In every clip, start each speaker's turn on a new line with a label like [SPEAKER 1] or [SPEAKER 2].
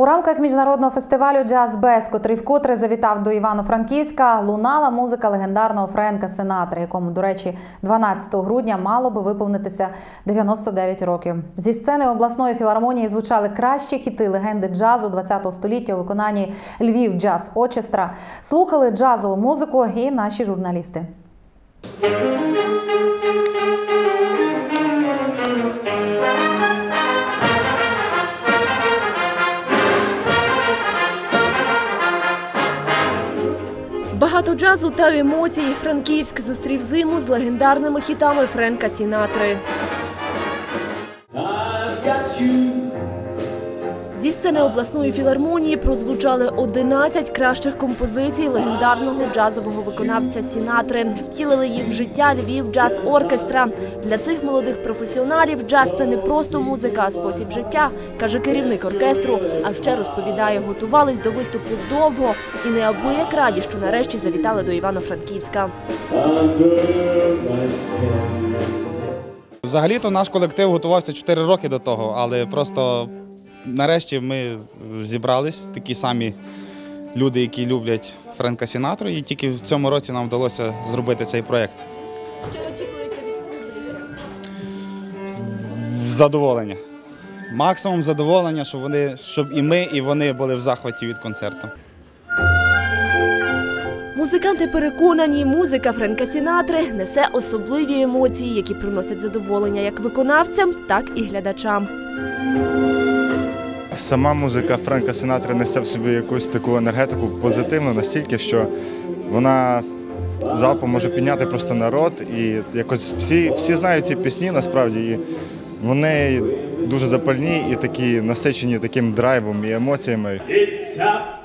[SPEAKER 1] У рамках міжнародного фестивалю Джаз Без, котрий вкотре завітав до Івано-Франківська, лунала музика легендарного Френка Синатри, якому, до речі, 12 грудня мало би виповнитися 99 років. Зі сцени обласної філармонії звучали кращі хіти легенди джазу 20 століття у виконанні Львів Джаз Очестра. Слухали джазову музику і наші журналісти.
[SPEAKER 2] Багато джазу та емоцій. Франківськ зустрів зиму з легендарними хітами Френка Сінатри.
[SPEAKER 3] I've got you.
[SPEAKER 2] Зі сцени обласної філармонії прозвучали 11 кращих композицій легендарного джазового виконавця Сінатри. Втілили їх в життя Львів джаз оркестра. Для цих молодих професіоналів джаз це не просто музика, а спосіб життя, каже керівник оркестру. А ще розповідає, готувались до виступу довго і неабияк раді, що нарешті завітали до Івано-Франківська.
[SPEAKER 4] Взагалі-то наш колектив готувався 4 роки до того, але просто нарешті ми зібрались, такі самі люди, які люблять Френка Сінатру, і тільки в цьому році нам вдалося зробити цей проєкт.
[SPEAKER 2] Що очікуєте від
[SPEAKER 4] Задоволення. Максимум задоволення, щоб вони, щоб і ми, і вони були в захваті від концерту.
[SPEAKER 2] Музиканти переконані, музика Френка Сінатри несе особливі емоції, які приносять задоволення як виконавцям, так і глядачам.
[SPEAKER 5] Сама музика Френка Синатри несе в собі якусь таку енергетику позитивну настільки, що вона залпом може підняти просто народ. І якось всі, всі знають ці пісні насправді. І вони дуже запальні і такі насичені таким драйвом і емоціями.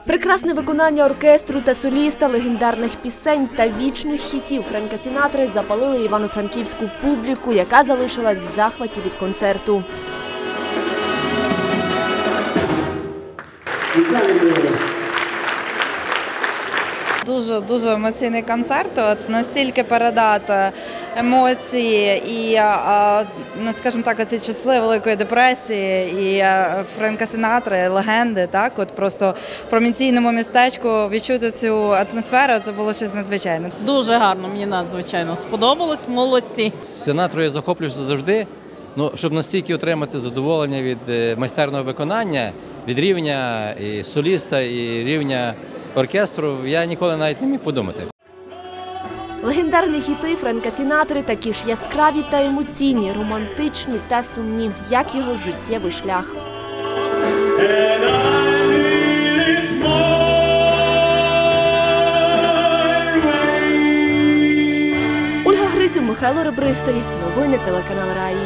[SPEAKER 2] Прекрасне виконання оркестру та соліста, легендарних пісень та вічних хітів Френка Сінатри запалили івано-франківську публіку, яка залишилась в захваті від концерту.
[SPEAKER 6] Дуже дуже емоційний концерт. От настільки передати емоції і, ну скажімо так, ці часи великої депресії і Френка Сінатри, легенди, так от просто в провінційному містечку відчути цю атмосферу. Це було щось надзвичайне.
[SPEAKER 7] Дуже гарно, мені надзвичайно сподобалось. Молодці.
[SPEAKER 8] Сенатору я захоплююся завжди. Ну, щоб настільки отримати задоволення від е, майстерного виконання, від рівня і соліста, і рівня оркестру, я ніколи навіть не міг подумати.
[SPEAKER 2] Легендарні хіти Френка Сінатри такі ж яскраві та емоційні, романтичні та сумні, як його життєвий шлях. Ольга Гриців, Михайло Ребристий. Новини телеканал Раї.